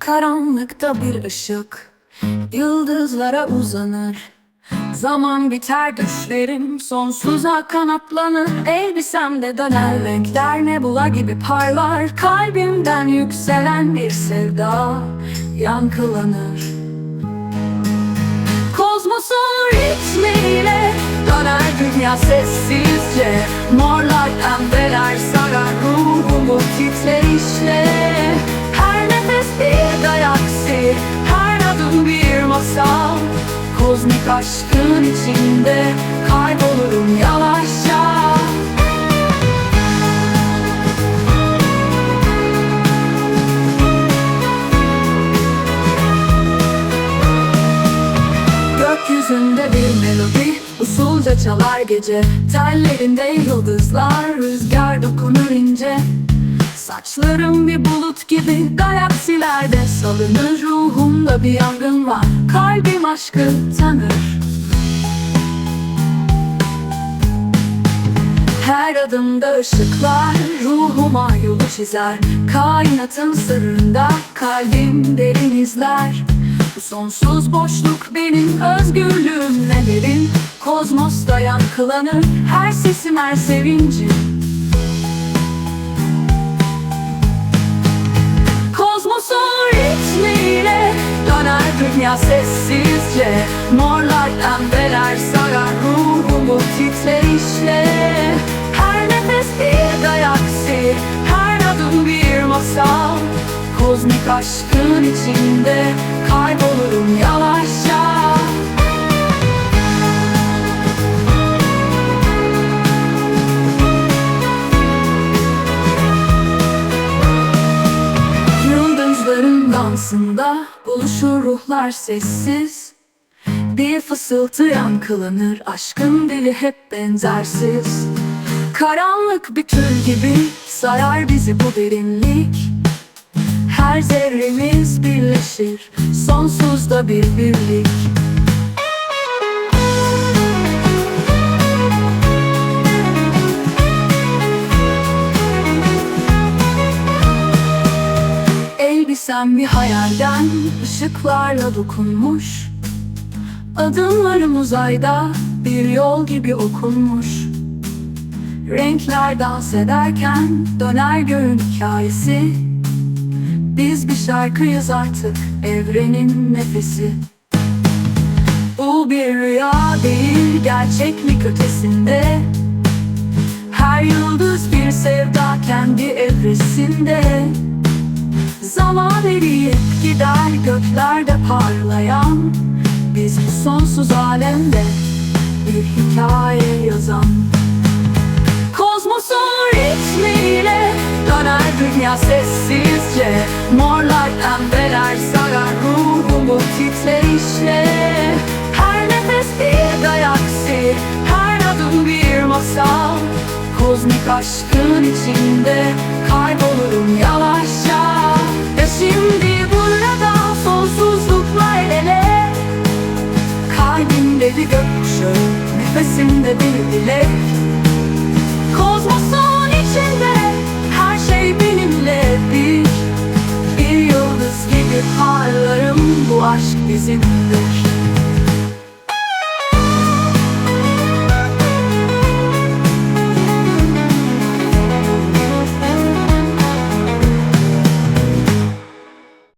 Karanlıkta bir ışık Yıldızlara uzanır. Zaman biter düşlerim Sonsuza kanatlanır. Elbisemde döner renkler Nebula gibi parlar. Kalbimden yükselen bir sevda Yankılanır. Kozmosun ritmiyle Döner dünya sessizce. Morlar pembeler sarar Ruhumu titreyişle. Her nefes bir masal Kozmik aşkın içinde Kaybolurum yavaşça. Gökyüzünde bir melodi Usulca çalar gece. Tellerinde yıldızlar Rüzgar dokunur ince. Saçlarım bir bulut gibi Galaksilerde salınır Ruhumda bir yangın var. Kalbim aşkı tanır. Her adımda ışıklar Ruhuma yolu çizer. Kainatın sırrında Kalbim derin izler. Bu sonsuz boşluk benim Özgürlüğüm ne derin Kozmosta yankılanır Her sesim her sevincim. Kozmosun dünya sessizce Morlar pembeler sarar Ruhumu titreyişle Her nefes bir galaksi Her adım bir masal. Kozmik aşkın içinde Kaybolurum yavaşça dansında buluşur ruhlar sessiz. Bir fısıltı yankılanır aşkın dili hep benzersiz. Karanlık bir tül gibi sarar bizi bu derinlik. Her zerremiz birleşir sonsuzda bir birlik Elbisem bir hayalden ışıklarla dokunmuş Adımlarım uzayda bir yol gibi okunmuş. Renkler dans ederken döner göğün hikayesi. Biz bir şarkıyız artık evrenin nefesi. Bu bir rüya değil gerçeklik ötesinde Her yıldız bir sevda kendi evresinde Zaman eriyip gider göklerde parlayan Biz bu sonsuz alemde bir hikaye yazan. Kozmosun ritmiyle döner dünya sessizce. Morlar pembeler sarar ruhumu titreyişle. Her nefes bir galaksi, her adım bir masal. Kozmik aşkın içinde kaybolurum yavaşça aşk bizimdir